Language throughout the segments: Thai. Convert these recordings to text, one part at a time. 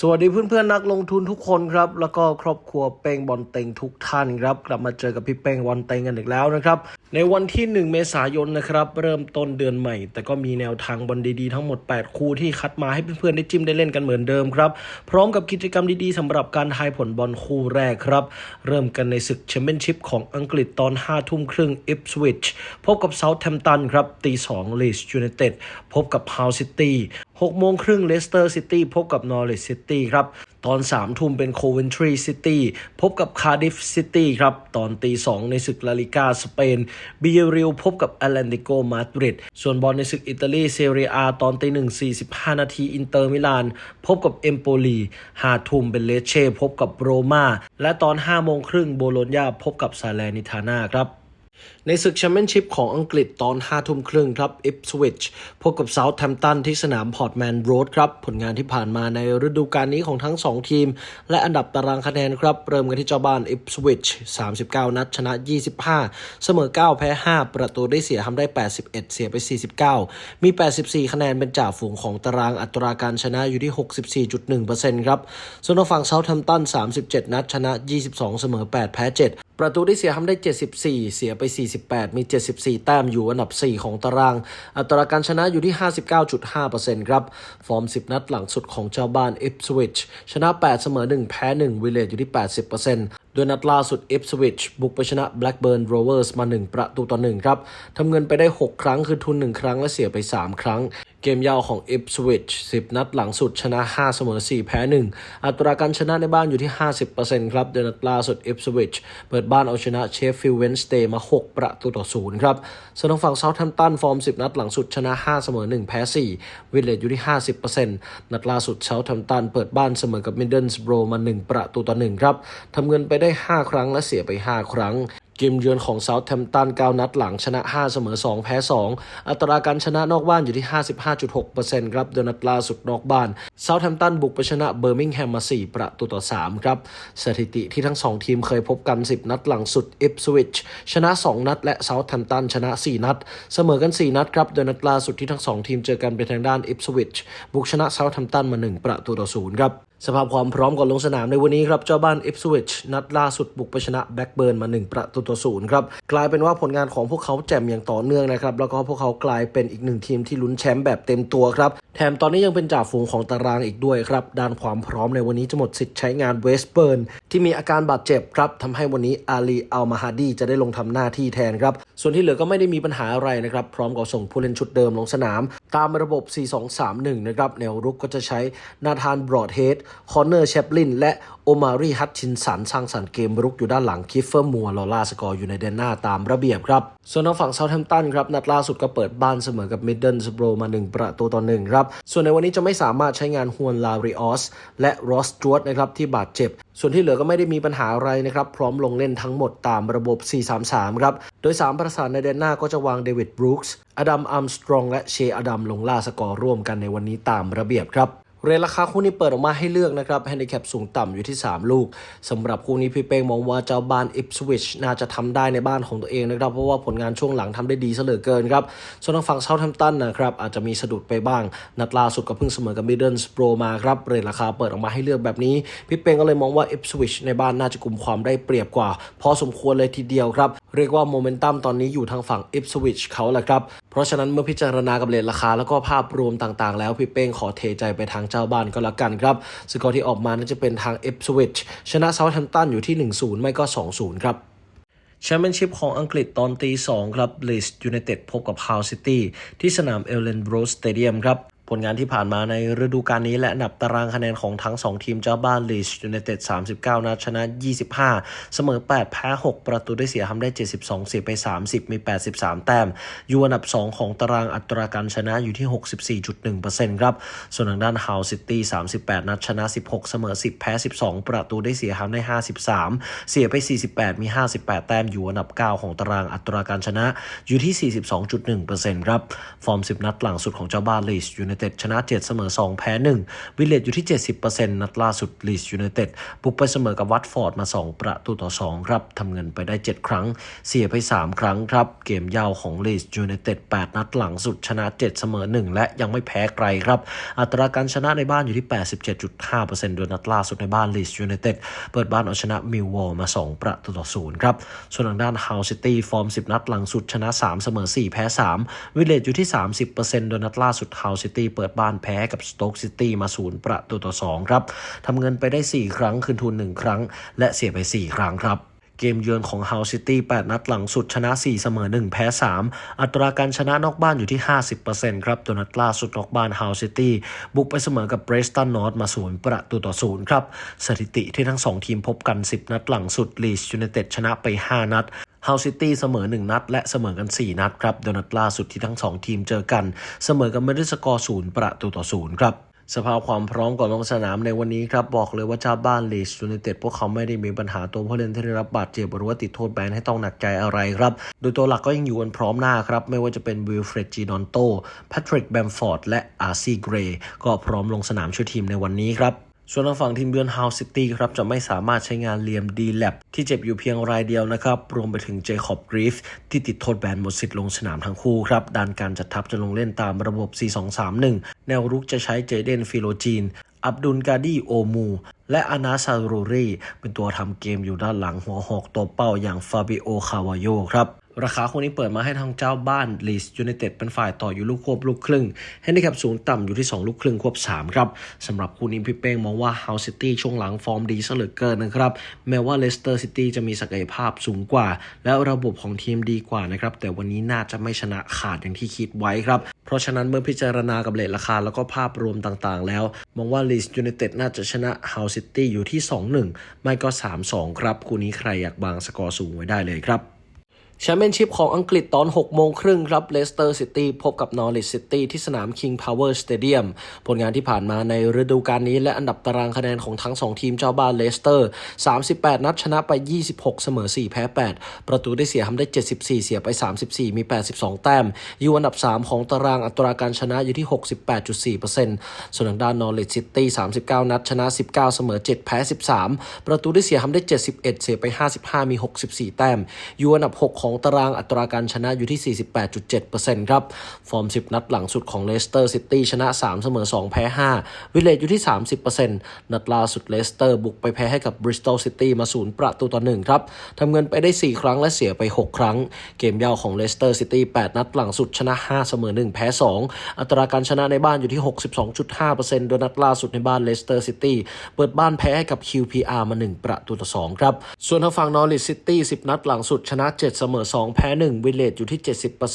สวัสดีเพื่อนเพื่อนักลงทุนทุกคนครับ แล้วก็ครอบครัวเป้งบอลเต็งทุกท่านครับ กลับมาเจอกับพี่เป้งบอลเต็งกันอีกแล้วนะครับ ในวันที่ 1 เมษายนนะครับ เริ่มต้นเดือนใหม่ แต่ก็มีแนวทางบอลดีๆ ทั้งหมด 8 คู่ที่คัดมาให้เพื่อนๆได้จิ้มได้เล่นกันเหมือนเดิมครับ พร้อมกับกิจกรรมดีๆสำหรับการทายผลบอลคู่แรกครับ เริ่มกันในศึกแชมเปี้ยนชิพของอังกฤษตอน 5 ทุ่มครึ่งอิปสวิชพบกับเซาท์แฮมป์ตันครับตี2ลีสยูไนเต็ดพบกับฮาวซิตี้6โมงครึ่งเลสเตอร์ซิตี้พบกับนอริ c ซิตี้ครับ ตอน 3 ทุ่มเป็นโคเวนทรีซิตี้พบกับคาร์ดิฟซิตี้ครับ ตอนตี 2 ในศึกลาลิกาสเปนบิเยริลพบกับแอตเลนติโกมาดริดส่วนบอลในศึกอิตาลีเซเรียอาตอนตี1 45 นาทีอินเตอร์มิลาน พบกับเอมโปลี5ทุ่มเป็นเลเช่พบกับโรมาและตอน5โมงครึ่งโบโลญญาพบกับซาเลนิทาน่าครับ ในศึกแชมเปี้ยนชิพของอังกฤษตอน5ทุ่มครึ่งครับ อิปสวิชพบกับเซาท์แฮมป์ตันที่สนามพอร์ตแมนโรดครับ ผลงานที่ผ่านมาในฤดูกาลนี้ของทั้ง 2 ทีม และอันดับตารางคะแนนครับ เริ่มกันที่เจ้าบ้านอิปสวิช39 นัด ชนะ 25 เสมอ 9 แพ้ 5 ประตูได้เสียทำได้ 81 เสียไป 49 มี 84 คะแนนเป็นจ่าฝูงของตารางอัตราการชนะอยู่ที่ 64.1%ครับส่วนฝั่งเซาท์แฮมป์ตัน37 นัด ชนะ 22 เสมอ 8 แพ้ 7 ประตูได้เสียทำได้ 74 เสียไป48 มี 74 แต้มอยู่อันดับ 4 ของตาราง อัตราการชนะอยู่ที่ 59.5%ครับ ฟอร์ม 10 นัดหลังสุดของเจ้าบ้านอิปสวิชชนะ 8 เสมอ 1 แพ้ 1 วิเลจอยู่ที่ 80%โดยนัดล่าสุดอิปสวิชบุกไปชนะ Blackburn Rovers มา 1 ประตูต่อ 1 ครับทำเงินไปได้ 6 ครั้งคือทุน 1 ครั้งและเสียไป 3 ครั้ง เกมยาวของ Ipswich 10 นัดหลังสุดชนะ 5 เสมอ 4 แพ้ 1 อัตราการชนะในบ้านอยู่ที่ 50%ครับโดยนัดล่าสุด Ipswich เปิดบ้านเอาชนะ Sheffield Wednesday มา 6 ประตูต่อ 0 ครับส่วนทางฝั่ง Southampton ฟอร์ม 10 นัดหลังสุดชนะ 5 เสมอ 1 แพ้ 4 วิลเลจอยู่ที่ 50%นัดล่าสุด Southampton เปิดบ้านเสมอกับ Middlesbrough มา 1 ประตูต่อ 1 ครับทำเงินไปได้ 5 ครั้งและเสียไป 5 ครั้งเกมเยือนของเซาท์แฮมป์ตัน9นัดหลังชนะ 5 เสมอ 2 แพ้ 2 อัตราการชนะนอกบ้านอยู่ที่ 55.6%ครับโดยนัดล่าสุดนอกบ้านเซาท์แฮมป์ตันบุกไปชนะเบอร์มิงแฮมมา 4 ประตูต่อ 3 ครับ สถิติที่ทั้ง 2 ทีมเคยพบกัน 10 นัดหลังสุดอิปสวิชชนะ 2 นัด และเซาท์แฮมป์ตันชนะ 4 นัด เสมอกัน 4 นัดครับโดยนัดล่าสุดที่ทั้ง 2 ทีมเจอกันเป็นทางด้านอิปสวิชบุกชนะเซาท์แฮมป์ตันมา 1 ประตูต่อ 0 ครับ สภาพความพร้อมก่อนลงสนามในวันนี้ครับ เจ้าบ้านอิปสวิชนัดล่าสุดบุกไปชนะแบ็กเบิร์นมา 1 ประตูต่อศูนย์ครับกลายเป็นว่าผลงานของพวกเขาแจ่มอย่างต่อเนื่องนะครับ แล้วก็พวกเขากลายเป็นอีกหนึ่งทีมที่ลุ้นแชมป์แบบเต็มตัวครับ แถมตอนนี้ยังเป็นจ่าฝูงของตารางอีกด้วยครับ ด้านความพร้อมในวันนี้จะหมดสิทธิ์ใช้งานเวสเบิร์นที่มีอาการบาดเจ็บครับทำให้วันนี้อาลีอัลมาฮาดีจะได้ลงทำหน้าที่แทนครับ ส่วนที่เหลือก็ไม่ได้มีปัญหาอะไรนะครับ พร้อมกับส่งผู้เล่นชุดเดิมลงสนาม ตามระบบ 4-2-3-1 นะครับแนวรุกก็จะใช้นาธานบรอดเฮดคอนเนอร์แชปลินและโอมารีฮัตชินสันสร้างสรรค์เกมรุกอยู่ด้านหลังคิฟเฟอร์มัวลอล่าสกอร์อยู่ในแดนหน้าตามระเบียบครับ ส่วนทางฝั่งเซาท์แฮมป์ตันครับนัดล่าสุดก็เปิดบ้านเสมอกับมิดเดิลสโบรมา 1 ประตูต่อ1ครับ ส่วนในวันนี้จะไม่สามารถใช้งานฮวนลาริออสและรอสจวดนะครับที่บาดเจ็บ ส่วนที่เหลือก็ไม่ได้มีปัญหาอะไรนะครับพร้อมลงเล่นทั้งหมดตามระบบ 4-3-3 ครับโดย 3 ประสานในแดนหน้าก็จะวางเดวิดบรูคส์อดัมอัมสตรองและเชอดัมลงล่าสกอร์ร่วมกันในวันนี้ตามระเบียบครับ เรทราคาคู่นี้เปิดออกมาให้เลือกนะครับแฮนดิแคปสูงต่ำอยู่ที่ 3 ลูกสำหรับคู่นี้พี่เป้งมองว่าเจ้าบ้านอิปสวิชน่าจะทำได้ในบ้านของตัวเองนะครับ เพราะว่าผลงานช่วงหลังทำได้ดีเสเหลือเกินครับส่วนทางฝั่งเซาท์แฮมป์ตันนะครับอาจจะมีสะดุดไปบ้าง นัดล่าสุดก็เพิ่งเสมอกับมิดเดิลสโปรมาครับเรทราคาเปิดออกมาให้เลือกแบบนี้ พี่เป้งก็เลยมองว่าอิปสวิชในบ้านน่าจะกลุ่มความได้เปรียบกว่าพอสมควรเลยทีเดียวครับเรียกว่าโมเมนตัมตอนนี้อยู่ทางฝั่งอิปสวิชเขาแหละครับ เพราะฉะนั้นเมื่อพิจารณากับเลทราคาแล้วก็ภาพรวมต่างๆ แล้วพี่เป้งขอเทใจไปทางเจ้าบ้านก็แล้วกันครับสกอร์ที่ออกมาน่าจะเป็นทางเอฟสวิชชนะเซาท์แฮมป์ตันอยู่ที่ 1-0 ไม่ก็ 2-0 ครับแชมเปี้ยนชิพของอังกฤษตอนตี 2 ครับลีสยูไนเต็ดพบกับฮาวซิตี้ที่สนามเอลเลนโรสสเตเดียมครับ ผลงานที่ผ่านมาในฤดูกาลนี้และอันดับตารางคะแนนของทั้ง 2 ทีมเจ้าบ้านลีชยูไนเต็ด39 นัดชนะ 25 เสมอ 8 แพ้ 6 ประตูได้เสียทำได้ 72 เสียไป 30 มี 83 แต้ม อยู่อันดับ 2 ของตารางอัตราการชนะอยู่ที่ 64.1%ครับ ส่วนทางด้านฮาวซิตี้38 นัดชนะ 16 เสมอ 10 แพ้ 12 ประตูได้เสียทำได้ 53 เสียไป 48 มี 58 แต้ม อยู่อันดับ 9 ของตารางอัตราการชนะอยู่ที่ 42.1%ครับ ฟอร์ม 10 นัดหลังสุดของเจ้าบ้านลีชยูไนเต็ดชนะ 7 เสมอ 2 แพ้ 1 วิลเลตอยู่ที่ 70%นัดล่าสุดลีชยูไนเต็ดบุกไปเสมอกับวัตฟอร์ดมา 2 ประตูต่อ 2 ครับทำเงินไปได้ 7 ครั้ง เสียไป 3 ครั้งครับ เกมยาวของลีชยูไนเต็ด8นัดหลังสุดชนะ 7 เสมอ 1 และยังไม่แพ้ใครครับ อัตราการชนะในบ้านอยู่ที่ 87.5%โดยนัดล่าสุดในบ้านลีชยูไนเต็ดเปิดบ้านเอาชนะมิลวอลมา 2 ประตูต่อ 0 ครับ ส่วนทางด้านฮาวซิตี้ฟอร์ม 10 นัดหลังสุดชนะ 3 เสมอ 4 แพ้ 3 วิลเลตอยู่ที่ 30%โดยนัดล่าสุดฮาวซิตี้เปิดบ้านแพ้กับสโต๊กซิตี้มา0ประตูต่อ2ครับทำเงินไปได้ 4 ครั้งคืนทุน 1 ครั้ง และเสียไป 4 ครั้งครับเกมเยือนของ House City 8นัดหลังสุดชนะ 4 เสมอ 1 แพ้ 3 อัตราการชนะนอกบ้านอยู่ที่ 50%ครับตัวนัดล่าสุดนอกบ้าน House City บุกไปเสมอกับ Preston North มา0ประตูต่อ0ครับ สถิติที่ทั้ง 2 ทีมพบกัน 10 นัดหลังสุด Leeds United ชนะไป 5 นัด House City เสมอ 1 นัด และเสมอกัน 4 นัดครับโดยนัดล่าสุดที่ทั้ง 2 ทีมเจอกัน เสมอกันไม่ได้สกอร์0ประตูต่อ0ครับสภาพความพร้อมก่อนลงสนามในวันนี้ครับ บอกเลยว่าเจ้าบ้านลีสยูไนเต็ดพวกเขาไม่ได้มีปัญหาตัวผู้เล่นที่ได้รับบาดเจ็บหรือว่าติดโทษแบนให้ต้องหนักใจอะไรครับ โดยตัวหลักก็ยังอยู่กันพร้อมหน้าครับ ไม่ว่าจะเป็นวิลเฟรดจีนอนโตแพทริกแบมฟอร์ดและอาร์ซีเกรย์ก็พร้อมลงสนามช่วยทีมในวันนี้ครับ ส่วนทางฝั่งทีมเยือนฮาวซิตี้ครับจะไม่สามารถใช้งานเลียมดีแลบที่เจ็บอยู่เพียงรายเดียวนะครับ รวมไปถึงเจคอบกรีฟที่ติดโทษแบนหมดสิทธิ์ลงสนามทั้งคู่ครับด้านการจัดทัพจะลงเล่นตามระบบ 4-2-3-1 แนวรุกจะใช้เจเดนฟิโลจีน อับดุลกาดีโอมู และอานาซารูรีเป็นตัวทำเกมอยู่ด้านหลังหัวหอกตัวเป้าอย่างฟาบิโอคาวาโยครับ ราคาคู่นี้เปิดมาให้ทางเจ้าบ้านลีสยูไนเต็ดเป็นฝ่ายต่ออยู่ลูกควบลูกครึ่งให้ได้ครับสูงต่ำอยู่ที่ 2 ลูกครึ่งควบ 3 ครับสำหรับคู่นี้พี่เป้งมองว่าเฮาซิตี้ช่วงหลังฟอร์มดีซะเหลือเกินนะครับ แม้ว่าเลสเตอร์ซิตี้จะมีศักยภาพสูงกว่า และระบบของทีมดีกว่านะครับ แต่วันนี้น่าจะไม่ชนะขาดอย่างที่คิดไว้ครับ เพราะฉะนั้นเมื่อพิจารณากับเลทราคาแล้วก็ภาพรวมต่างๆ แล้ว มองว่าลีสยูไนเต็ดน่าจะชนะเฮาซิตี้อยู่ที่ 2-1 ไม่ก็ 3-2 ครับคู่นี้ใครอยากบางสกอร์สูงไว้ได้เลยครับ แชมเปี้ยนชิพของอังกฤษตอน 6 โมงครึ่งครับเลสเตอร์ซิตี้พบกับนอริ c ซิตี้ที่สนาม King Power Stadium ผลงานที่ผ่านมาในฤดูกาลนี้ และอันดับตารางคะแนนของทั้ง 2 ทีมเจ้าบ้านเลสเตอร์ 38 นัดชนะไป 26 เสมอ 4 แพ้ 8 ประตูได้เสียทำได้ 74 เสียไป 34 มี 82 แต้ม อยู่อันดับ 3 ของตารางอัตราการชนะอยู่ที่ 68.4%ส่วนทางด้านนอริ c ซิตี้ 39 นัดชนะ 19 เสมอ 7 แพ้ 13 ประตูได้เสียทำได้ 71 เสียไป 55 มี 64 แต้ม อยู่อันดับ 6 ของตารางอัตราการชนะอยู่ที่ 48.7%ครับ ฟอร์ม 10 นัดหลังสุดของเลสเตอร์ซิตี้ชนะ 3 เสมอ 2 แพ้ 5 วิเลจอยู่ที่ 30%นัดล่าสุดเลสเตอร์บุกไปแพ้ให้กับบริสตอลซิตี้มา 0 ประตูต่อ 1 ครับ ทำเงินไปได้ 4 ครั้งและเสียไป 6 ครั้ง เกมยาวของเลสเตอร์ซิตี้ 8 นัดหลังสุดชนะ 5 เสมอ 1 แพ้ 2 อัตราการชนะในบ้านอยู่ที่ 62.5%โดยนัดล่าสุดในบ้านเลสเตอร์ซิตี้เปิดบ้านแพ้ให้กับ QPR มา 1 ประตูต่อ 2 ครับ ส่วนทางฝั่งนอริสซิตี้ 10 นัดหลังสุดชนะ 7 เสมออ 2 แพ้ 1 วิเลจอยู่ที่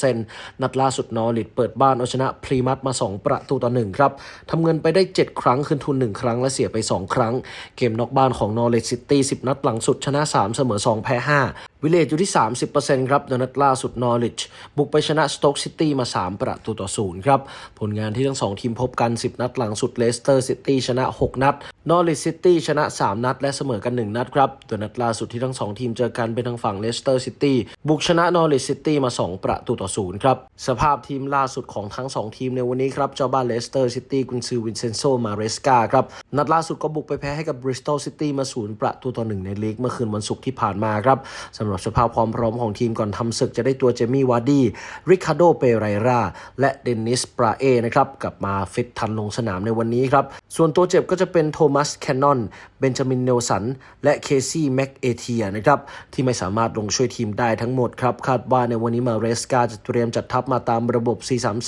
70%นัดล่าสุดนอริทเปิดบ้านเอาชนะพรีมัตมา 2 ประตูต่อ 1 ครับทำเงินไปได้ 7 ครั้งคืนทุน 1 ครั้งและเสียไป 2 ครั้ง เกมนอกบ้านของนอริทซิตี้10 นัดหลังสุดชนะ 3 เสมอ 2 แพ้ 5วิลเลจอยู่ที่ 30%ครับโดยนัดล่าสุดนอริชบุกไปชนะสโต๊กซิตี้มา 3 ประตูต่อ0ครับ ผลงานที่ทั้ง 2 ทีมพบกัน 10 นัดหลังสุดเลสเตอร์ซิตี้ชนะ 6 นัดนอริชซิตี้ชนะ 3 นัด และเสมอกัน 1 นัดครับโดยนัดล่าสุดที่ทั้ง 2 ทีมเจอกันเป็นทางฝั่งเลสเตอร์ซิตี้บุกชนะนอริชซิตี้มา 2 ประตูต่อ0ครับ สภาพทีมล่าสุดของทั้ง 2 ทีมในวันนี้ครับเจ้าบ้านเลสเตอร์ซิตี้กุนซือวินเซนโซมาเรสกาครับนัดล่าสุดก็บุกไปแพ้ให้กับบริสตอลซิตี้มา0ประตูต่อ1ในลีกเมื่อคืนวันศุกร์ที่ผ่านมาครับสำหรับสภาพความพร้อมของทีมก่อนทำศึกจะได้ตัวเจมี่วาร์ดี้ริคาร์โดเปไรราและเดนิสปราเอนะครับกลับมาฟิตทันลงสนามในวันนี้ครับส่วนตัวเจ็บก็จะเป็นโทมัสแคนนอน เบนจามินเนลสัน และเคซี่แม็กเอเทียนะครับ ที่ไม่สามารถลงช่วยทีมได้ทั้งหมดครับ คาดว่าในวันนี้มาเรสกาจะเตรียมจัดทัพมาตามระบบ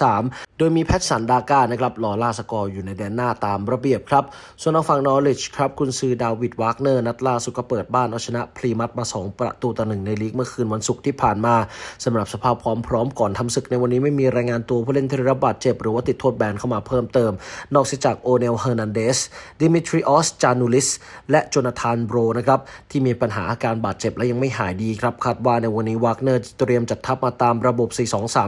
4-3-3 โดยมีแพทสันดาก้านะครับรอล่าสกอร์อยู่ในแดนหน้าตามระเบียบครับ ส่วนทางฝั่งนอริชครับกุนซือดาวิดวากเนอร์นัดล่าสุดก็เปิดบ้านเอาชนะพรีมัตมา 2 ประตูต่อหนึ่งในลีกเมื่อคืนวันศุกร์ที่ผ่านมาสำหรับสภาพความพร้อมก่อนทำศึกในวันนี้ไม่มีรายงานตัวผู้เล่นที่รับบาดเจ็บหรือว่าติดโทษแบนเข้ามาเพิ่มเติม นอกจากโอเนลเอร์นันเดสดิมิทริออสจานูลิสและโจนาธานโบรนะครับที่มีปัญหาอาการบาดเจ็บและยังไม่หายดีครับคาดว่าในวันนี้วากเนอร์เตรียมจัดทัพมาตามระบบ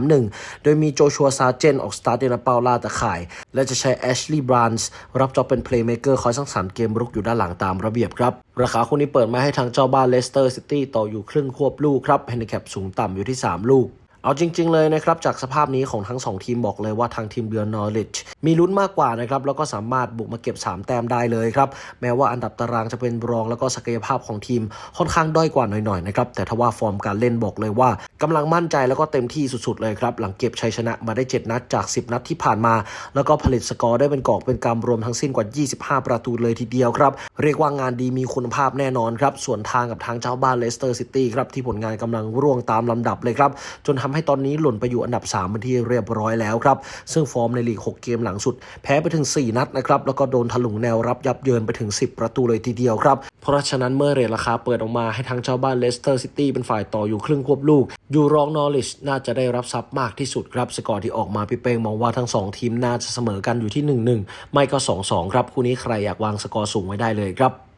4-2-3-1 โดยมีโจชัวซาเจนออกสตาร์ทเดนาเปาล่าตะข่าย และจะใช้แอชลีย์บรานส์รับจอบเป็นเพลย์เมเกอร์คอยสร้างสรรค์เกมรุกอยู่ด้านหลังตามระเบียบครับราคาคู่นี้เปิดมาให้ทางเจ้าบ้านเลสเตอร์ซิตี้ต่ออยู่ครึ่งควบลูกครับแฮนดิแคปสูงต่ำอยู่ที่ 3 ลูก เอาจริง ๆ เลยนะครับ จากสภาพนี้ของทั้ง 2 ทีมบอกเลยว่าทางทีมเบือนนอริชมีลุ้นมากกว่านะครับ แล้วก็สามารถบุกมาเก็บ 3 แต้มได้เลยครับ แม้ว่าอันดับตารางจะเป็นรองแล้วก็ศักยภาพของทีมค่อนข้างด้อยกว่าหน่อยๆนะครับแต่ถ้าว่าฟอร์มการเล่นบอกเลยว่ากำลังมั่นใจแล้วก็เต็มที่สุดๆเลยครับหลังเก็บชัยชนะมาได้ 7 นัดจาก 10 นัดที่ผ่านมา แล้วก็ผลิตสกอร์ได้เป็นกอบเป็นกำรวมทั้งสิ้นกว่า 25 ประตูเลยทีเดียวครับเรียกว่างานดีมีคุณภาพแน่นอนครับส่วนทางกับทางเจ้าบ้านเลสเตอร์ซิตี้ครับที่ผลงานกำลังร่วงตามลำดับเลยครับจนทำให้ตอนนี้หล่นไปอยู่อันดับ3เป็นที่เรียบร้อยแล้วครับ ซึ่งฟอร์มในลีก 6 เกมหลังสุด แพ้ไปถึง 4 นัดนะครับ แล้วก็โดนถลุงแนวรับยับเยินไปถึง 10 ประตูเลยทีเดียวครับ เพราะฉะนั้นเมื่อเรทราคาเปิดออกมาให้ทางเจ้าบ้านเลสเตอร์ซิตี้เป็นฝ่ายต่ออยู่ครึ่งควบลูก อยู่รองนอริชน่าจะได้รับทรัพย์มากที่สุดครับ สกอร์ที่ออกมาพี่เป้งมองว่าทั้ง 2 ทีมน่าจะเสมอกันอยู่ที่ 1-1 ไม่ก็ 2-2 ครับคู่นี้ใครอยากวางสกอร์สูงไว้ได้เลยครับ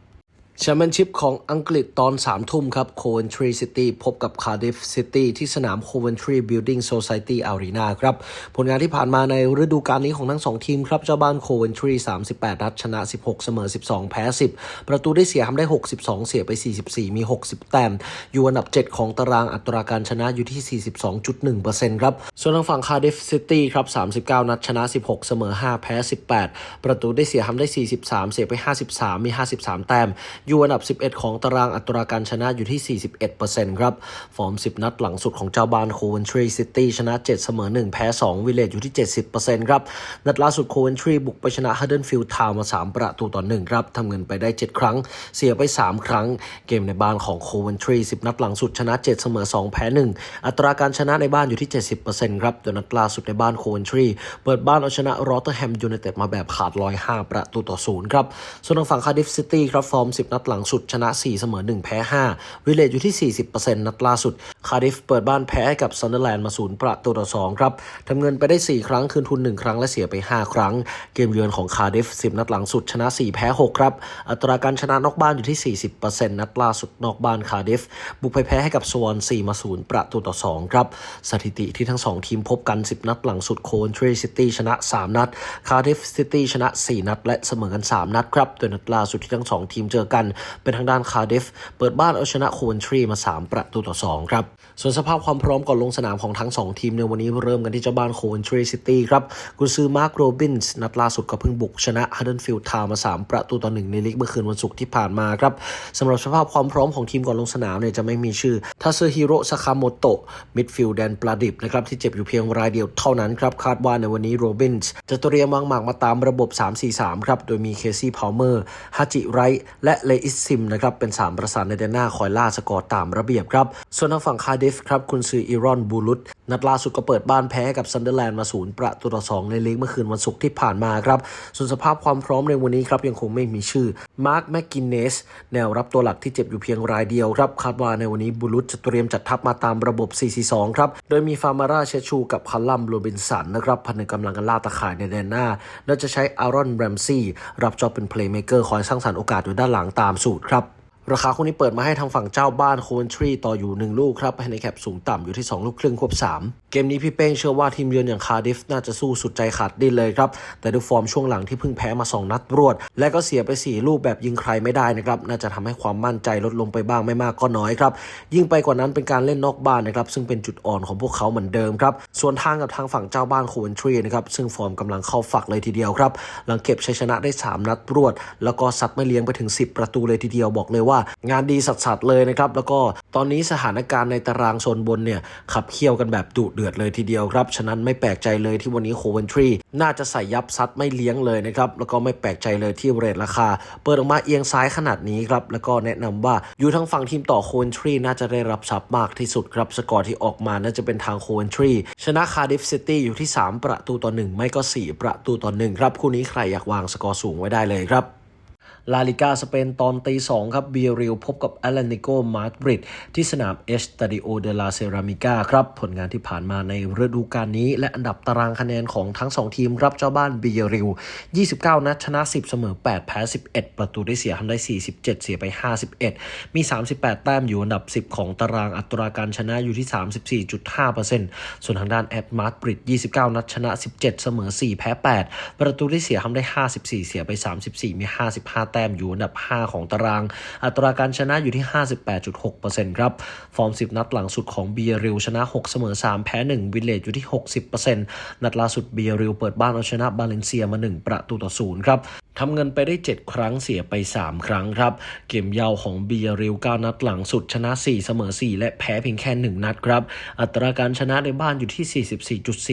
แชมเปี้ยนชิพของอังกฤษตอน 3 ทุ่มครับ Coventry City พบกับ Cardiff City ที่สนาม Coventry Building Society Arena ครับ ผลงานที่ผ่านมาในฤดูกาลนี้ของทั้ง 2 ทีมครับ เจ้าบ้าน Coventry 38 นัด ชนะ 16 เสมอ 12 แพ้ 10 ประตูได้เสียทำได้ 62 เสียไป 44 มี 60 แต้ม อยู่อันดับ 7 ของตารางอัตราการชนะอยู่ที่ 42.1%ครับ ส่วนทางฝั่ง Cardiff City ครับ 39 นัด ชนะ 16 เสมอ 5 แพ้ 18 ประตูได้เสียทำได้ 43 เสียไป 53 มี 53 แต้มอยู่อันดับ 11 ของตารางอัตราการชนะอยู่ที่ 41%ครับ ฟอร์ม 10 นัดหลังสุดของเจ้าบ้านโคเวนทรีซิตี้ชนะ 7 เสมอ 1 แพ้ 2 วิเลตอยู่ที่ 70%ครับ นัดล่าสุดโคเวนทรีบุกไปชนะฮัดเดิลฟิลด์ทาวมา 3 ประตูต่อ 1 ครับทำเงินไปได้ 7 ครั้ง เสียไป 3 ครั้ง เกมในบ้านของโคเวนทรี10 นัดหลังสุดชนะ 7 เสมอ 2 แพ้ 1 อัตราการชนะในบ้านอยู่ที่ 70%ครับโดยนัดล่าสุดในบ้านโคเวนทรีเปิดบ้านเอาชนะรอตเตอร์แฮมยูไนเต็ดมาแบบขาดลอย5ประตูต่อ0ครับส่วนทางฝั่งคาร์ดิฟซิตี้ครับฟอร์ม 10นัดหลังสุดชนะ 4 เสมอ 1 แพ้ 5 วิเลตอยู่ที่ 40%นัดล่าสุด คาร์ดิฟเปิดบ้านแพ้ให้กับซันเดอร์แลนด์มา0ประตูต่อ 2 ครับทำเงินไปได้ 4 ครั้ง คืนทุน 1 ครั้งและเสียไป 5 ครั้ง เกมเยือนของคาร์ดิฟ 10 นัดหลังสุดชนะ 4 แพ้ 6 ครับ อัตราการชนะนอกบ้านอยู่ที่ 40%นัดล่าสุดนอกบ้านคาร์ดิฟ บุกไปแพ้ให้กับสวอน4มา0ประตูต่อ 2 ครับ สถิติที่ทั้ง 2 ทีมพบกัน 10 นัดหลังสุดโคนทรีซิตี้ชนะ 3 นัด คาร์ดิฟซิตี้ชนะ 4 นัด และเสมอกัน 3 นัดครับโดยนัดล่าสุดที่ทั้ง 2 ทีมเจอกันเป็นทางด้านคาร์ดิฟเปิดบ้านเอาชนะโคเวนทรีมา 3 ประตูต่อ 2 ครับส่วนสภาพความพร้อมก่อนลงสนามของทั้ง 2 ทีมในวันนี้เริ่มกันที่เจ้าบ้านโคนทรีซิตี้ครับกุนซือมาร์คโรบินส์นัดล่าสุดก็เพิ่งบุกชนะฮัดเดิลฟิลด์ทาวมา 3 ประตูต่อ1ในลีกเมื่อคืนวันศุกร์ที่ผ่านมาครับสำหรับสภาพความพร้อมของทีมก่อนลงสนามเนี่ยจะไม่มีชื่อทาเซฮิโร่ซาคาโมโตะมิดฟิลด์แดนปลาดิบนะครับที่เจ็บอยู่เพียงรายเดียวเท่านั้นครับคาดว่าในวันนี้โรบินส์จะเตรียมวางหมากมาตามระบบ 3-4-3 ครับโดยมีเคซี่พาวเมอร์ฮาจิไรท์และเลอิสซิมนะครับเป็น 3 ประสานในแดนหน้าคอยล่าสกอร์ตามระเบียบครับส่วนทางฝั่งคาร์ดิฟครับคุณซืออีรอนบูลุตนัดล่าสุดก็เปิดบ้านแพ้กับซันเดอร์แลนด์มาศูนย์ประตูต่อ2ในลีกเมื่อคืนวันศุกร์ที่ผ่านมาครับ ส่วนสภาพความพร้อมในวันนี้ครับยังคงไม่มีชื่อมาร์คแมกกินเนสแนวรับตัวหลักที่เจ็บอยู่เพียงรายเดียวครับ คาดว่าในวันนี้บูลุตจะเตรียมจัดทัพมาตามระบบ 4-4-2 ครับ โดยมีฟาร์มาราเชชูกับคัลลัมโรบินสันนะครับพันในกำลังกันล่าตะข่ายในแดนหน้าโดยจะใช้อารอนแรมซี่รับจอบเป็นเพลย์เมเกอร์คอยสร้างสรรค์โอกาสอยู่ด้านหลังตามสูตรครับ ราคาคู่นี้เปิดมาให้ทางฝั่งเจ้าบ้านโคนทรีต่ออยู่ 1 ลูกครับให้ในแคปสูงต่ำอยู่ที่ 2 ลูกครึ่งควบ 3 เกมนี้พี่เป้งเชื่อว่าทีมเยือนอย่างคาร์ดิฟน่าจะสู้สุดใจขาดดิ้นเลยครับ แต่ด้วยฟอร์มช่วงหลังที่เพิ่งแพ้มา 2 นัดรวด และก็เสียไป 4 ลูกแบบยิงใครไม่ได้นะครับ น่าจะทำให้ความมั่นใจลดลงไปบ้างไม่มากก็น้อยครับ ยิ่งไปกว่านั้นเป็นการเล่นนอกบ้านนะครับซึ่งเป็นจุดอ่อนของพวกเขาเหมือนเดิมครับส่วนทางกับทางฝั่งเจ้าบ้านโคนทรีนะครับซึ่งฟอร์มกำลังเข้าฝักเลยทีเดียวครับหลังเก็บชัยชนะได้ 3 นัดรวด แล้วก็ซัดไม่เลี้ยงไปถึง 10 ประตูเลยทีเดียวบอกเลยว่างานดีสัสๆเลยนะครับ แล้วก็ตอนนี้สถานการณ์ในตารางโซนบนเนี่ยขับเคี่ยวกันแบบดุเดือดเลยทีเดียวครับ ฉะนั้นไม่แปลกใจเลยที่วันนี้โคเวนทรีน่าจะใส่ยับซัดไม่เลี้ยงเลยนะครับ แล้วก็ไม่แปลกใจเลยที่เรทราคา เปิดออกมาเอียงซ้ายขนาดนี้ครับ แล้วก็แนะนำว่าอยู่ทางฝั่งทีมต่อโคเวนทรีน่าจะได้รับทรัพย์มากที่สุดครับ สกอร์ที่ออกมาน่าจะเป็นทางโคเวนทรีชนะคาร์ดิฟซิตี้อยู่ที่ 3 ประตูต่อ 1 ไม่ก็ 4 ประตูต่อ1ครับคู่นี้ใครอยากวางสกอร์สูงไว้ได้เลยครับ ลาลิกาสเปนตอนตีสองครับเบียริลพบกับแอตเลติโกมาดริดที่สนามเอสตาดิโอเดลาเซรามิกาครับ ผลงานที่ผ่านมาในฤดูกาลนี้ และอันดับตารางคะแนนของทั้ง 2 ทีมรับเจ้าบ้านเบียริล 29 นัดชนะ 10 เสมอ 8 แพ้ 11 ประตูได้เสียทำได้ 47 เสียไป 51 มี 38 แต้มอยู่อันดับ 10 ของตารางอัตราการชนะอยู่ที่ 34.5%ส่วนทางด้านแอดมาดริด 29 นัดชนะ 17 เสมอ 4 แพ้ 8 ประตูได้เสียทำได้ 54 เสียไป 34 มี 55แต้มอยู่อันดับ 5 ของตาราง อัตราการชนะอยู่ที่ 58.6%ครับ ฟอร์ม 10 นัดหลังสุดของเบียริลชนะ 6 เสมอ 3 แพ้ 1 วิลเลจอยู่ที่ 60%นัดล่าสุดเบียริลเปิดบ้านเอาชนะบาเลนเซียมา 1 ประตูต่อ0ครับ ทำเงินไปได้ 7 ครั้งเสียไป 3 ครั้งครับ เกมยาวของเบียริล9นัดหลังสุดชนะ 4 เสมอ 4 และแพ้เพียงแค่ 1 นัดครับ อัตราการชนะในบ้านอยู่ที่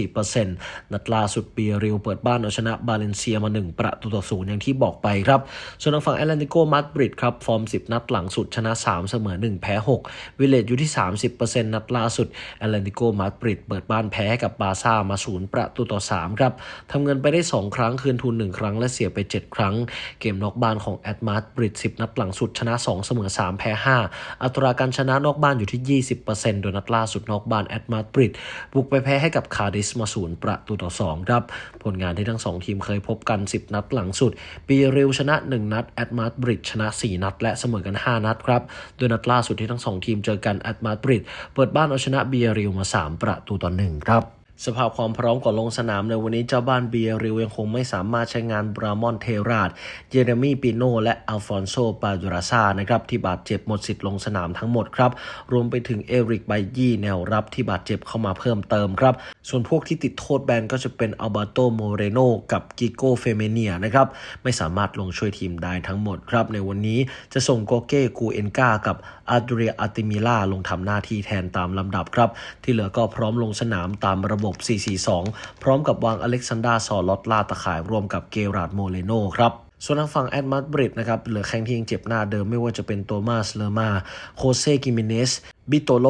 44.4%นัดล่าสุดเบียริลเปิดบ้านเอาชนะบาเลนเซียมา 1 ประตูต่อ0อย่างที่บอกไปครับ ส่วนทางฝั่งแอตแลนติโกมาดริดครับ ฟอร์ม 10 นัดหลังสุดชนะ 3 เสมอ 1 แพ้ 6 วิเลจอยู่ที่ 30%นัดล่าสุดแอตแลนติโกมาดริดเปิดบ้านแพ้กับบาซ่ามา 0 ประตูต่อ3ครับทำเงินไปได้ 2 ครั้งคืนทุน 1 ครั้งและเสียไป 7ครั้ง เกมนอกบ้านของแอดมาร์ดบริด10 นัดหลังสุดชนะ 2 เสมอ 3 แพ้ 5 อัตราการชนะนอกบ้านอยู่ที่ 20%โดยนัดล่าสุดนอกบ้านแอดมาร์ดบริดบุกไปแพ้ให้กับคาร์ดิสมา0ประตูต่อ 2 ครับ ผลงานที่ทั้ง 2 ทีมเคยพบกัน 10 นัดหลังสุดปีเรลชนะ 1 นัดแอดมาร์ดบริดชนะ 4 นัด และเสมอกัน 5 นัดครับโดยนัดล่าสุดที่ทั้ง 2 ทีมเจอกันแอดมาร์ดบริดเปิดบ้านเอาชนะเบียริลมา 3 ประตูต่อ1ครับ สภาพความพร้อมก่อนลงสนามในวันนี้เจ้าบ้านเบียริวยังคงไม่สามารถใช้งานบรามอนเทราดเยเรมีปิโนและอัลฟอนโซปาจูราซานะครับที่บาดเจ็บหมดสิทธิ์ลงสนามทั้งหมดครับ รวมไปถึงเอริกไบยี่แนวรับที่บาดเจ็บเข้ามาเพิ่มเติมครับส่วนพวกที่ติดโทษแบนก็จะเป็นอัลบาโตโมเรโนกับกิโกเฟเมเนียนะครับ ไม่สามารถลงช่วยทีมได้ทั้งหมดครับ ในวันนี้จะส่งโกเก้กูเอนกากับอาดเรียอาติมิล่าลงทำหน้าที่แทนตามลำดับครับ ที่เหลือก็พร้อมลงสนามตามระบบ 4-4-2 พร้อมกับวางอเล็กซานดราซอลอตลาตะข่ายร่วมกับเกราดโมเลโนครับส่วนทางฝั่งแอดมาดบริดนะครับเหลือแข้งที่ยังเจ็บหน้าเดิมไม่ว่าจะเป็นโตมาสเลอมาโคเซกิมิเนสบิโตโล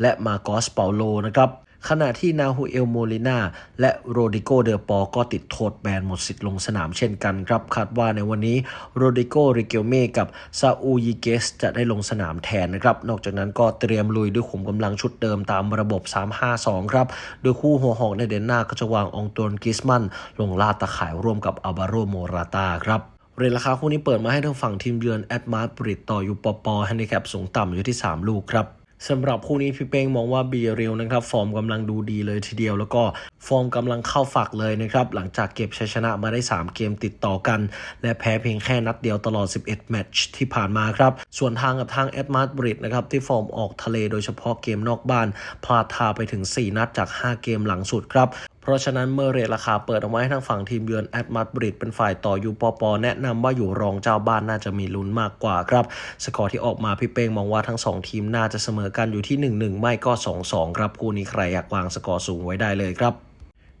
และมาโกสเปาโลนะครับ ขณะที่นาฮูเอลโมลินาและโรดิโกเดอปอก็ติดโทษแบนหมดสิทธิ์ลงสนามเช่นกันครับ คาดว่าในวันนี้โรดิโกริเกลเม่กับซาอูยิเกสจะได้ลงสนามแทนนะครับ นอกจากนั้นก็เตรียมลุยด้วยขุมกำลังชุดเดิมตามระบบ 3-5-2 ครับ โดยคู่หัวหอกในเดนหน้าก็จะวางองตวนกิสมันลงลาดตะข่ายร่วมกับอัลบาโรโมราตาครับเรทราคาคู่นี้เปิดมาให้ทางฝั่งทีมเยือนแอดมาร์บริดต่ออยู่ปอปอแฮนดิแคปสูงต่ำอยู่ที่ 3 ลูกครับ สำหรับคู่นี้พี่เป้งมองว่าเบียเรียวนะครับฟอร์มกำลังดูดีเลยทีเดียว แล้วก็ฟอร์มกำลังเข้าฝักเลยนะครับหลังจากเก็บชัยชนะมาได้ 3 เกมติดต่อกัน และแพ้เพียงแค่นัดเดียวตลอด 11 แมตช์ที่ผ่านมาครับส่วนทางกับทางแอดมาร์บริดนะครับที่ฟอร์มออกทะเลโดยเฉพาะเกมนอกบ้านพลาดท่าไปถึง 4 นัดจาก 5 เกมหลังสุดครับ เพราะฉะนั้นเมื่อเรทราคาเปิดออกมาให้ทางฝั่งทีมเยือนแอดมาดบริดเป็นฝ่ายต่อยูปอปอแนะนำว่าอยู่รองเจ้าบ้านน่าจะมีลุ้นมากกว่าครับ สกอร์ที่ออกมาพี่เป้งมองว่าทั้ง 2 ทีมน่าจะเสมอกันอยู่ที่ 1-1 ไม่ก็ 2-2 ครับคู่นี้ใครอยากวางสกอร์สูงไว้ได้เลยครับ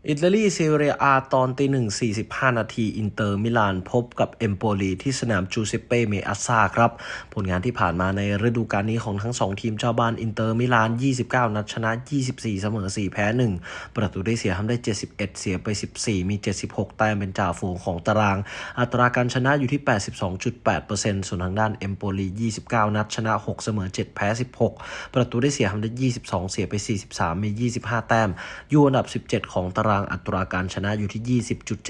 อิตาลีซีเรียอาตอนตีหนึ่งสี่สิบห้านาทีอินเตอร์มิลานพบกับเอมโปลีที่สนามจูเซเป้เมอัสซาครับ ผลงานที่ผ่านมาในฤดูกาลนี้ของทั้งสองทีมเจ้าบ้านอินเตอร์มิลาน 29 นัดชนะ 24 เสมอ 4 แพ้ 1 ประตูได้เสียทำได้ 71 เสียไป 14 มี 76 แต้มเป็นจ่าฝูงของตาราง อัตราการชนะอยู่ที่ 82.8%ส่วนทางด้านเอมโปลี29 นัดชนะ 6 เสมอ 7 แพ้ 16 ประตูได้เสียทำได้ 22 เสียไป 43 มี 25 แต้มอยู่อันดับ 17 ของตารางางอัตราการชนะอยู่ที่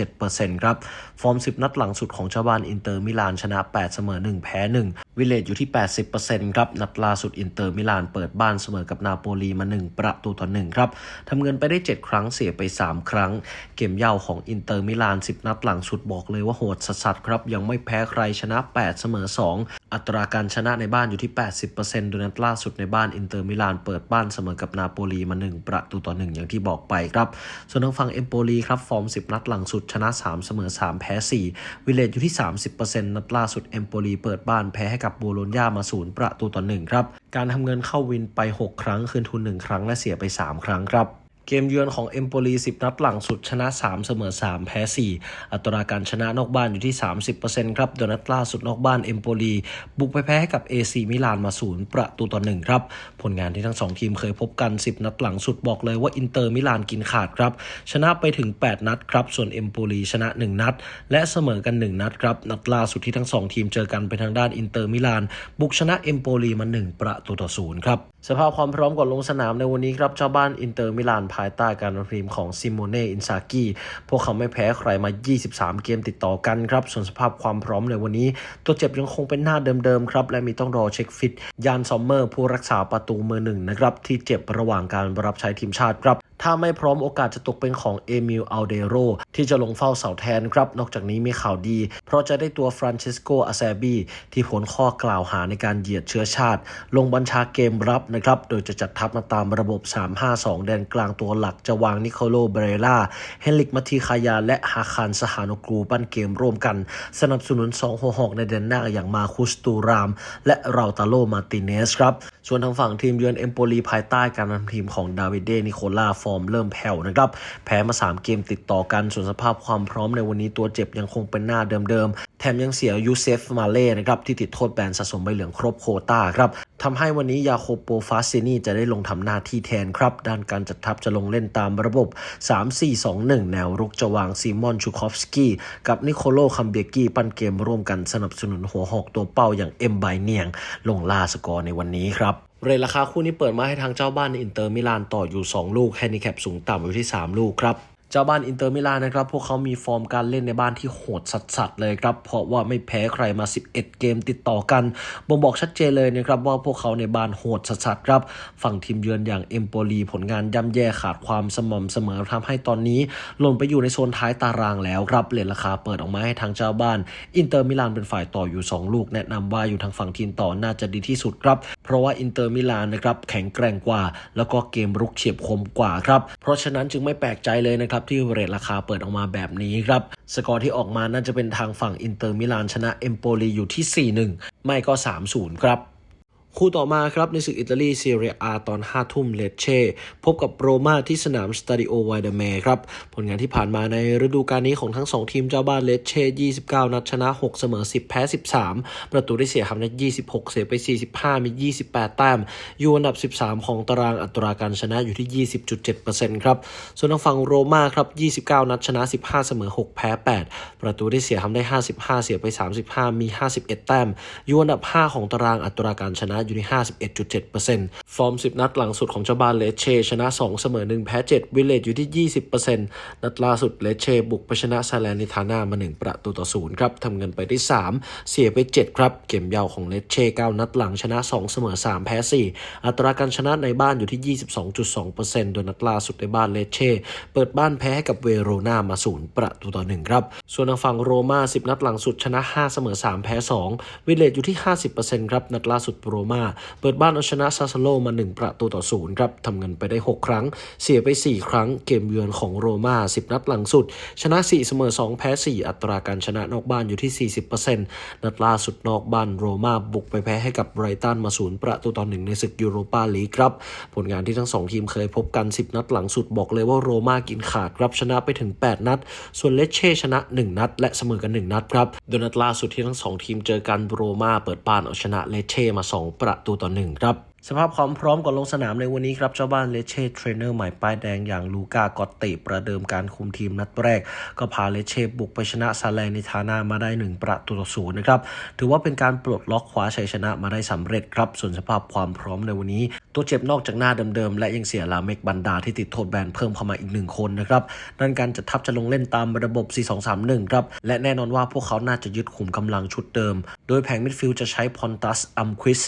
20.7%ครับ ฟอร์ม 10 นัดหลังสุดของชาวบ้านอินเตอร์มิลานชนะ 8 เสมอ 1 แพ้ 1 วิเลตอยู่ที่ 80%ครับ นัดล่าสุดอินเตอร์มิลานเปิดบ้านเสมอกับนาโปลีมา 1 ประตูต่อ 1 ครับ ทำเงินไปได้ 7 ครั้งเสียไป 3 ครั้ง เกมเย่าของอินเตอร์มิลาน 10 นัดหลังสุดบอกเลยว่าโหดสัสๆครับ ยังไม่แพ้ใครชนะ 8 เสมอ 2 อัตราการชนะในบ้านอยู่ที่ 80%โดยนัดล่าสุดในบ้านอินเตอร์มิลานเปิดบ้านเสมอกับนาโปลีมา 1 ประตูต่อ 1 อย่างที่บอกไปครับ ส่วนทางฝั่งเอมโปลีครับฟอร์ม 10 นัดหลังสุดชนะ 3 เสมอ 3 แพ้ 4 วิเลตอยู่ที่ 30%นัดล่าสุดเอมโปลีเปิดบ้านแพ้ให้กับโบโลญญามา 0 ประตูต่อ 1 ครับ การทำเงินเข้าวินไป 6 ครั้งคืนทุน 1 ครั้งและเสียไป 3 ครั้งครับ เกมเยือนของเอมโปลี10 นัดหลังสุดชนะ 3 เสมอ 3 แพ้ 4 อัตราการชนะนอกบ้านอยู่ที่ 30%ครับ โดยนัดล่าสุดนอกบ้านเอมโปลีบุกไปแพ้ให้กับ AC มิลานมาศูนย์ประตูต่อ 1 ครับ ผลงานที่ทั้ง 2 ทีมเคยพบกัน 10 นัดหลังสุดบอกเลยว่าอินเตอร์มิลานกินขาดครับ ชนะไปถึง 8 นัดครับ ส่วนเอมโปลีชนะ 1 นัด และเสมอกัน 1 นัดครับ นัดล่าสุดที่ทั้ง 2 ทีมเจอกันไปทางด้านอินเตอร์มิลานบุกชนะเอมโปลีมา 1 ประตูต่อศูนย์ครับสภาพความพร้อมก่อนลงสนามในวันนี้ครับเจ้าบ้านอินเตอร์มิลานภายใต้การนำทีมของซิโมเน่อินซากีพวกเขาไม่แพ้ใครมา 23 เกมติดต่อกันครับ ส่วนสภาพความพร้อมในวันนี้ ตัวเจ็บยังคงเป็นหน้าเดิมๆครับ และมีต้องรอเช็คฟิตยานซอมเมอร์ผู้รักษาประตูมือหนึ่งนะครับที่เจ็บระหว่างการรับใช้ทีมชาติครับ ถ้าไม่พร้อมโอกาสจะตกเป็นของเอมิลอัลเดโรที่จะลงเฝ้าเสาแทนครับ นอกจากนี้มีข่าวดี เพราะจะได้ตัวฟรานเชสโกอาเซบีที่พ้นข้อกล่าวหาในการเหยียดเชื้อชาติ ลงบัญชาเกมรับนะครับ โดยจะจัดทัพมาตามระบบ 3-5-2 แดนกลางตัวหลักจะวางนิโคโลเบเรล่า เฮนริกมาทีคายา และฮาคารสหานุกรูปั้นเกมร่วมกัน สนับสนุน2หัวหอกในแดนหน้าอย่างมาคุสตูราม และราตาโลมาติเนสครับ ส่วนทางฝั่งทีมเยือนเอมโปลีภายใต้การนำทีมของดาวิดเดนิโคล่าฟอร์มเริ่มแผ่วนะครับ แพ้มา 3 เกมติดต่อกันส่วนสภาพความพร้อมในวันนี้ตัวเจ็บยังคงเป็นหน้าเดิมๆ แถมยังเสียยูเซฟมาเล่นะครับที่ติดโทษแบนสะสมใบเหลืองครบโคต้าครับทำให้วันนี้ยาโคโปฟาซินีจะได้ลงทำหน้าที่แทนครับ ด้านการจัดทัพจะลงเล่นตามระบบ 3-4-2-1 แนวรุกจะวางซีมอนชูคอฟสกี้กับนิโคโลคัมเบียกี้ปั้นเกมร่วมกันสนับสนุนหัวหอกตัวเป้าอย่างเอ็มไบเนียง ลงล่าสกอร์ในวันนี้ครับ เรทราคาคู่นี้เปิดมาให้ทางเจ้าบ้านในอินเตอร์มิลานต่ออยู่ 2 ลูก แฮนดิแคปสูงต่ำอยู่ที่ 3 ลูกครับ เจ้าบ้านอินเตอร์มิลานนะครับ พวกเขามีฟอร์มการเล่นในบ้านที่โหดสัสๆเลยครับ เพราะว่าไม่แพ้ใครมา 11 เกมติดต่อกันบ่งบอกชัดเจนเลยนะครับ ว่าพวกเขาในบ้านโหดสัสๆครับ ฝั่งทีมเยือนอย่างเอมโปลีผลงานย่ำแย่ขาดความสม่ำเสมอทำให้ตอนนี้หล่นไปอยู่ในโซนท้ายตารางแล้วครับเรทราคาเปิดออกมาให้ทางเจ้าบ้าน อินเตอร์มิลานเป็นฝ่ายต่ออยู่ 2 ลูก แนะนำว่าอยู่ทางฝั่งทีมต่อน่าจะดีที่สุดครับ เพราะว่าอินเตอร์มิลานนะครับแข็งแกร่งกว่า แล้วก็เกมรุกเฉียบคมกว่าครับเพราะฉะนั้นจึงไม่แปลกใจเลยนะครับที่เรทราคาเปิดออกมาแบบนี้ครับสกอร์ที่ออกมาน่าจะเป็นทางฝั่งอินเตอร์มิลานชนะเอมโปลีอยู่ที่ 4-1 ไม่ก็ 3-0 ครับ คู่ต่อมาครับในศึกอิตาลีซีเรียอาตอน 5 ทุ่มเลเช่ พบกับโรม่าที่สนามสตาดิโอไวเดเมครับ ผลงานที่ผ่านมาในฤดูกาลนี้ของทั้ง 2 ทีมเจ้าบ้านเลเช่ 29 นัดชนะ 6 เสมอ 10 แพ้ 13 ประตูได้เสียทำใน26 เสียไป 45 มี 28 แต้ม อยู่อันดับ 13 ของตารางอัตราการชนะอยู่ที่ 20.7%ครับ ส่วนทางฝั่งโรม่าครับ 29 นัดชนะ 15 เสมอ 6 แพ้ 8 ประตูได้เสียทำได้ 55 เสียไป 35 มี 51 แต้ม อยู่อันดับ 5 ของตารางอัตราการชนะอยู่ที่ 51.7%ฟอร์ม 10 นัดหลังสุดของเจ้าบ้านเลเชชนะ 2 เสมอ 1 แพ้ 7 วิเลจอยู่ที่ 20%นัดล่าสุดเลเชบุกไปชนะซาแลนิทาน่ามา 1 ประตูต่อ0ครับทำเงินไปได้ 3 เสียไป 7 ครับ เกมยาวของเลเช9นัดหลังชนะ 2 เสมอ 3 แพ้ 4 อัตราการชนะในบ้านอยู่ที่ 22.2%โดยนัดล่าสุดในบ้านเลเชเปิดบ้านแพ้ให้กับเวโรนามา 0 ประตูต่อ 1 ครับ ส่วนทางฝั่งโรม่า10 นัดหลังสุดชนะ 5 เสมอ 3 แพ้ 2 วิเลจอยู่ที่ 50%ครับนัดล่าสุดโรม่า เปิดบ้านเอาชนะซาซาโลมา 1 ประตูต่อ0ครับทำเงินไปได้ 6 ครั้ง เสียไป 4 ครั้งเกมเยือนของโรม่า 10 นัดหลังสุด ชนะ 4 เสมอ 2 แพ้ 4 อัตราการชนะนอกบ้านอยู่ที่ 40%นัดล่าสุดนอกบ้านโรม่าบุกไปแพ้ให้กับไบรตันมา0ประตูต่อ1ในศึกยูโรปาลีกครับ ผลงานที่ทั้ง 2 ทีมเคยพบกัน 10 นัดหลังสุดบอกเลยว่าโรม่ากินขาดครับชนะไปถึง 8 นัด ส่วนเลเช่ชนะ 1 นัด และเสมอกัน 1 นัดครับโดยนัดล่าสุดที่ทั้ง 2 ทีมเจอกันโรม่าเปิดบ้านเอาชนะเลเช่มา 2ประตูต่อหนึ่งครับ สภาพความพร้อมก่อนลงสนามในวันนี้ครับเจ้าบ้านเลเช่เทรนเนอร์ใหม่ป้ายแดงอย่างลูกากอตติประเดิมการคุมทีมนัดแรก ก็พาเลเช่บุกไปชนะซาแลนิทานามาได้ 1 ประตูต่อศูนย์นะครับ ถือว่าเป็นการปลดล็อกคว้าชัยชนะมาได้สำเร็จครับ ส่วนสภาพความพร้อมในวันนี้ ตัวเจ็บนอกจากหน้าเดิมๆ และยังเสียลาเมกบันดาที่ติดโทษแบนเพิ่มเข้ามาอีกหนึ่งคนนะครับนั่นการจัดทัพจะลงเล่นตามระบบ 4-2-3-1 ครับและแน่นอนว่าพวกเขาน่าจะยึดขุมกำลังชุดเดิม โดยแผงมิดฟิลด์จะใช้พอนตัสอัมควิส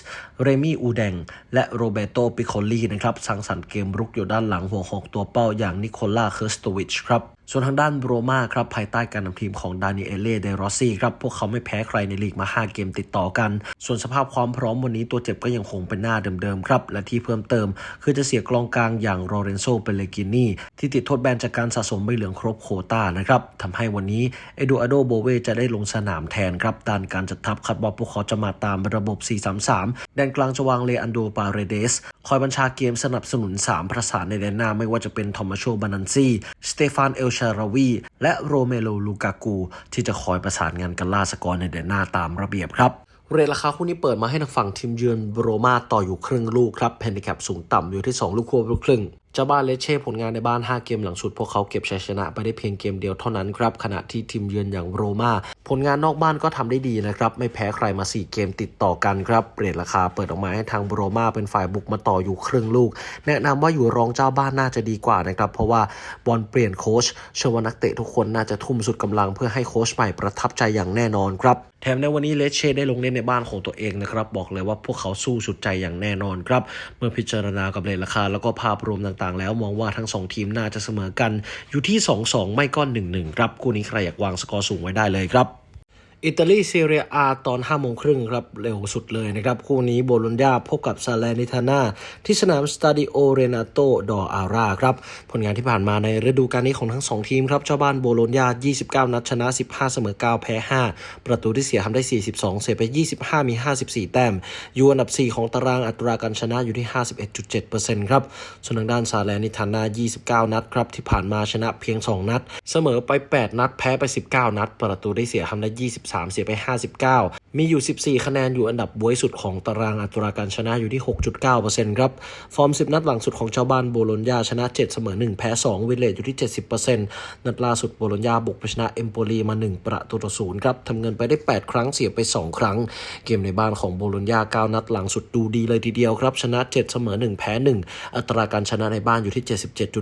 เรมี่อูแดง และโรเบโตปิโคลลีนะครับสังสรรค์เกมรุกอยู่ด้านหลังหัวหอกตัวเป้าอย่างนิโคล่าเคอร์สโตวิชครับ ส่วนทางด้านโรม่าครับภายใต้การนำทีมของดานิเอเล่เดรอซี่ครับพวกเขาไม่แพ้ใครในลีกมา 5 เกมติดต่อกัน ส่วนสภาพความพร้อมวันนี้ตัวเจ็บก็ยังคงเป็นหน้าเดิมๆครับ และที่เพิ่มเติม คือจะเสียกลองกลางอย่างโรเรนโซเปเลกินีที่ติดโทษแบนจากการสะสมใบเหลืองครบโคต้านะครับทำให้วันนี้เอดูอาโดโบเวจะได้ลงสนามแทนครับด้านการจัดทัพคาดว่าพวกเขาจะมาตามระบบ 4-3-3 แดนกลางจะวางเลอันโดปาเรเดสคอยบัญชาเกมสนับสนุน 3 ประสานในแดนหน้าไม่ว่าจะเป็นทอมัสโชบานันซีสเตฟานเอลชาราวี และโรเมโลลูกากู ที่จะคอยประสานงานกันล่าสกอร์ในเดนหน้าตามระเบียบครับเรทราคาคู่นี้เปิดมาให้ทางฝั่งทีมเยือนโรมาต่ออยู่ครึ่งลูกครับแฮนดิแคปสูงต่ำอยู่ที่ 2 ลูกควบลูกครึ่ง เจ้าบ้านเลเช่ผลงานในบ้าน 5 เกมหลังสุด พวกเขาเก็บชัยชนะไปได้เพียงเกมเดียวเท่านั้นครับขณะที่ทีมเยือนอย่างโรม่าผลงานนอกบ้านก็ทำได้ดีนะครับ ไม่แพ้ใครมา 4 เกมติดต่อกันครับเปรทราคาเปิดออกมาให้ทางโรม่าเป็นฝ่ายบุกมาต่ออยู่ครึ่งลูก แนะนำว่าอยู่รองเจ้าบ้านน่าจะดีกว่านะครับ เพราะว่าบอลเปลี่ยนโค้ชเชื่อว่านักเตะทุกคนน่าจะทุ่มสุดกำลังเพื่อให้โค้ชใหม่ประทับใจอย่างแน่นอนครับแถมในวันนี้เลเช่ได้ลงเล่นในบ้านของตัวเองนะครับบอกเลยว่าพวกเขาสู้สุดใจอย่างแน่นอนครับเมื่อพิจารณากับเลทราคาแล้วก็ภาพรวมต่างๆ แล้วมองว่าทั้ง 2 ทีมน่าจะเสมอกันอยู่ที่ 2-2 ไม่ก็ 1-1 ครับ คู่นี้ใครอยากวางสกอร์สูงไว้ได้เลยครับ อิตาลีซีเรียอาตอน5โมงครึ่งครับเร็วสุดเลยนะครับ คู่นี้โบโลญญาพบกับซาเลนิทานาที่สนามสตาดิโอเรนาโตดออาราครับ ผลงานที่ผ่านมาในฤดูกาลนี้ของทั้ง 2 ทีมครับเจ้าบ้านโบโลญญา 29 นัดชนะ 15 เสมอ 9 แพ้ 5 ประตูที่เสียทำได้ 42 เสียไป 25 มี 54 แต้ม อยู่อันดับ 4 ของตารางอัตราการชนะอยู่ที่ 51.7%ครับส่วนทางด้านซาเลนิทานา 29 นัดครับที่ผ่านมาชนะเพียง 2 นัด เสมอไป 8 นัดแพ้ไป 19 นัด ประตูได้เสียทำได้ 23 3 เสียไป 59 มีอยู่ 14 คะแนนอยู่อันดับบวยสุดของตารางอัตราการชนะอยู่ที่ 6.9%ครับ ฟอร์ม 10 นัดหลังสุดของชาวบ้านโบโลญญาชนะ 7 เสมอ 1 แพ้ 2 วิเลจอยู่ที่ 70%นัดล่าสุดโบโลญญาบุกไปชนะเอมโปลีมา 1 ประตูต่อศูนย์ครับทำเงินไปได้ 8 ครั้งเสียไป 2 ครั้ง เกมในบ้านของโบโลญญา 9 นัดหลังสุดดูดีเลยทีเดียวครับ ชนะ 7 เสมอ 1 แพ้ 1 อัตราการชนะในบ้านอยู่ที่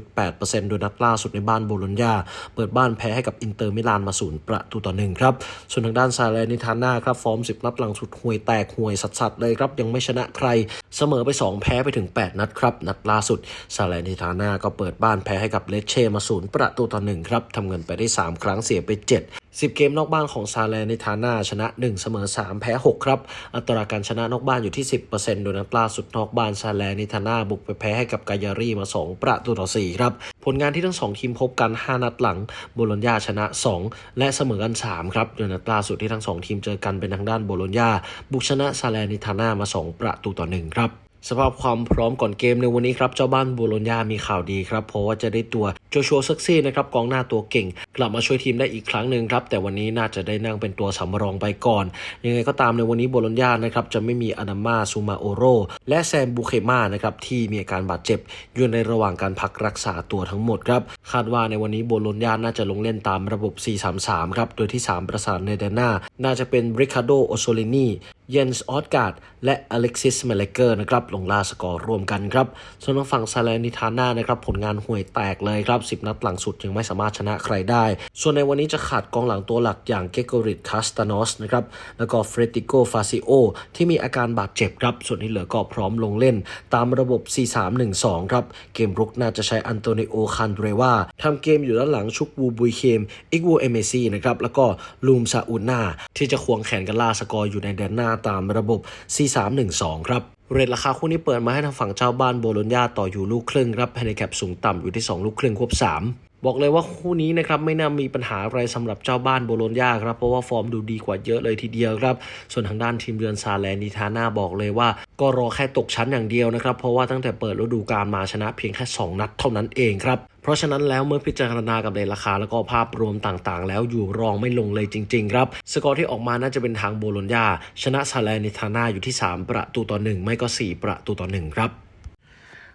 77.8%โดยนัดล่าสุดในบ้านโบโลญญาเปิดบ้านแพ้ให้กับอินเตอร์มิลานมาศูนย์ประตูต่อหนึ่งครับ ส่วนทางด้านซาเลนิทาน่าครับฟอร์ม10นัดหลังสุดห่วยแตกห่วยสัสๆเลยครับยังไม่ชนะใคร เสมอไป 2 แพ้ไปถึง 8 นัดครับ นัดล่าสุดซาเลนิทาน่าก็เปิดบ้านแพ้ให้กับเลเช่มาศูนย์ประตูต่อหนึ่งครับทำเงินไปได้ 3 ครั้งเสียไป 7 10 เกมนอกบ้านของซาเลนิทาน่าชนะ 1 เสมอ 3 แพ้ 6 ครับ อัตราการชนะนอกบ้านอยู่ที่ 10%โดยนัดล่าสุดนอกบ้านซาเลนิทาน่าบุกไปแพ้ให้กับกายารีมา 2 ประตูต่อ 4 ครับ ผลงานที่ทั้ง 2 ทีมพบกัน 5 นัดหลังโบโลญญาชนะ 2 และเสมอกัน 3 ครับโดยนัดล่าสุดที่ทั้ง 2 ทีมเจอกันเป็นทางด้านโบโลญญาบุกชนะซาเลนิทาน่ามา 2 ประตูต่อ1ครับ สภาพความพร้อมก่อนเกมในวันนี้ครับเจ้าบ้านโบโลญญามีข่าวดีครับ เพราะว่าจะได้ตัวโจชัวซักซี่นะครับกองหน้าตัวเก่ง กลับมาช่วยทีมได้อีกครั้งหนึ่งครับ แต่วันนี้น่าจะได้นั่งเป็นตัวสำรองไปก่อน ยังไงก็ตามในวันนี้โบโลญญานะครับจะไม่มีอนามาซูมาโอโรและแซมบูเคมานะครับที่มีอาการบาดเจ็บ อยู่ในระหว่างการพักรักษาตัวทั้งหมดครับคาดว่าในวันนี้โบโลญญาน่าจะลงเล่นตามระบบ 4-3-3 ครับโดยที่ 3 ประสานในแดนหน้าน่าจะเป็นริคาโดโอโซลินีเยนส์ออสการ์ดและอเล็กซิสเมเลเกอร์นะครับลงล่าสกอร์ร่วมกันครับ ส่วนทางฝั่งซาเลนิทาน่านะครับผลงานห่วยแตกเลยครับ 10 นัดหลังสุดยังไม่สามารถชนะใครได้ ส่วนในวันนี้จะขาดกองหลังตัวหลักอย่างเกโกริตคาสตานอสนะครับแล้วก็เฟรติโกฟาซิโอที่มีอาการบาดเจ็บครับ ส่วนที่เหลือก็พร้อมลงเล่น ตามระบบ 4-3-1-2 ครับ เกมรุกน่าจะใช้อันโตนิโอคันเดรวาทำเกมอยู่ด้านหลังชุกวูบุยเคมอิกวูเอเมซีนะครับแล้วก็ลูมซาอุน่าที่จะควงแขนกันล่าสกอร์อยู่ในแดนหน้าตามระบบ 4-3-1-2 ครับ เรทราคาคู่นี้เปิดมาให้ทางฝั่งเจ้าบ้านโบโลญญาต่ออยู่ลูกครึ่งครับแฮนดิแคปสูงต่ำอยู่ที่ 2 ลูกครึ่งควบ 3 บอกเลยว่าคู่นี้นะครับไม่น่ามีปัญหาอะไรสำหรับเจ้าบ้านโบโลญญาครับเพราะว่าฟอร์มดูดีกว่าเยอะเลยทีเดียวครับ ส่วนทางด้านทีมเยือนซาแลนิทาน่าบอกเลยว่า ก็รอแค่ตกชั้นอย่างเดียวนะครับ เพราะว่าตั้งแต่เปิดฤดูกาลมาชนะเพียงแค่ 2 นัดเท่านั้นเองครับเพราะฉะนั้นแล้วเมื่อพิจารณากับเรทราคาแล้วก็ภาพรวมต่างๆ แล้วอยู่รองไม่ลงเลยจริง ๆ ครับ สกอร์ที่ออกมาน่าจะเป็นทางโบโลญญาชนะซาแลนิทาน่าอยู่ที่ 3 ประตูต่อ 1 ไม่ก็ 4 ประตูต่อ1ครับ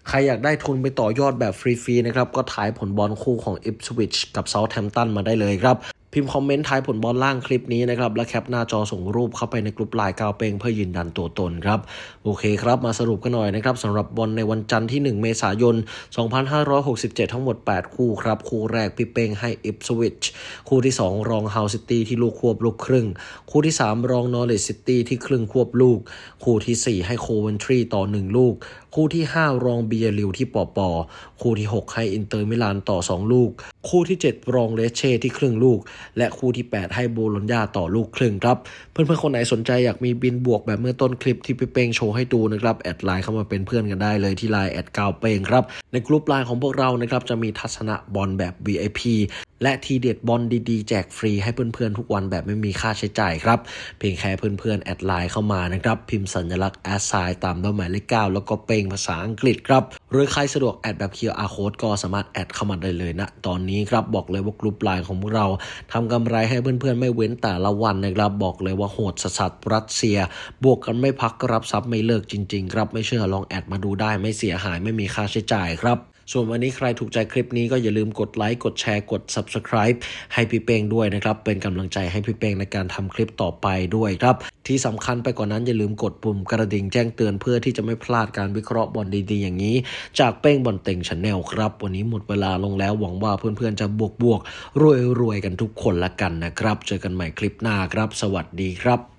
ใครอยากได้ทุนไปต่อยอดแบบฟรีๆนะครับก็ถ่ายผลบอลคู่ของ Ipswich กับ Southampton มาได้เลยครับพิมพ์คอมเมนต์ทายผลบอลล่างคลิปนี้นะครับ และแคปหน้าจอส่งรูปเข้าไปในกลุ่มไลน์กาวเปงเพื่อยืนยันตัวตนครับ โอเคครับ มาสรุปกันหน่อยนะครับสำหรับบอลในวันจันทร์ที่ 1 เมษายน 2567 ทั้งหมด 8 คู่ครับ คู่แรกพี่เป้งให้อิปสวิชคู่ที่ 2 รองเฮาซิตี้ที่ลูกควบลูกครึ่ง คู่ที่ 3 รองนอร์เลสซิตี้ที่ครึ่งควบลูก คู่ทีสี่4 ให้โคเวนทรีต่อ 1 ลูก คู่ที่ 5 รองเบียริวที่ปอปอคู่ที่ 6 ให้อินเตอร์มิลานต่อ 2 ลูก คู่ที่ 7 รองเลเช่ที่ครึ่งลูก และคู่ที่ 8 ให้โบโลญญาต่อลูกครึ่งครับ เพื่อนๆ คนไหนสนใจอยากมีบินบวกแบบเมื่อต้นคลิปที่พี่เป้งโชว์ให้ดูนะครับ แอดไลน์เข้ามาเป็นเพื่อนกันได้เลยที่ไลน์แอดกาวเป้งครับ ในกลุ่มไลน์ของพวกเรานะครับจะมีทัศนะบอลแบบ VIP และทีเด็ดบอลดีๆ แจกฟรีให้เพื่อนๆ ทุกวันแบบไม่มีค่าใช้จ่ายครับ เพียงแค่เพื่อนๆ แอดไลน์เข้ามานะครับ พิมพ์สัญลักษณ์แอดไซน์ตามด้วยหมายเลข9แล้วก็เป้งภาษาอังกฤษครับ หรือใครสะดวกแอดแบบ QR code ก็สามารถแอดเข้ามาได้เลยนะตอนนี้ครับบอกเลยว่ากลุ่มไลน์ของพวกเราทำกำไรให้เพื่อนๆ ไม่เว้นแต่ละวันนะครับบอกเลยว่าโหดสัสๆรัสเซีย บวกกันไม่พักก็รับซับไม่เลิกจริงๆครับไม่เชื่อลองแอดมาดูได้ไม่เสียหายไม่มีค่าใช้จ่ายครับ ส่วนวันนี้ใครถูกใจคลิปนี้ก็อย่าลืมกดไลค์ กดแชร์ กด Subscribe ให้พี่เป้งด้วยนะครับ เป็นกำลังใจให้พี่เป้งในการทำคลิปต่อไปด้วยครับ ที่สำคัญไปกว่านั้นอย่าลืมกดปุ่มกระดิ่งแจ้งเตือนเพื่อที่จะไม่พลาดการวิเคราะห์บอลดีๆ อย่างนี้ จากเป้งบอลเต็งชาแนลครับ วันนี้หมดเวลาลงแล้วหวังว่าเพื่อนๆจะบวกๆรวยๆกันทุกคนละกันนะครับ เจอกันใหม่คลิปหน้าครับ สวัสดีครับ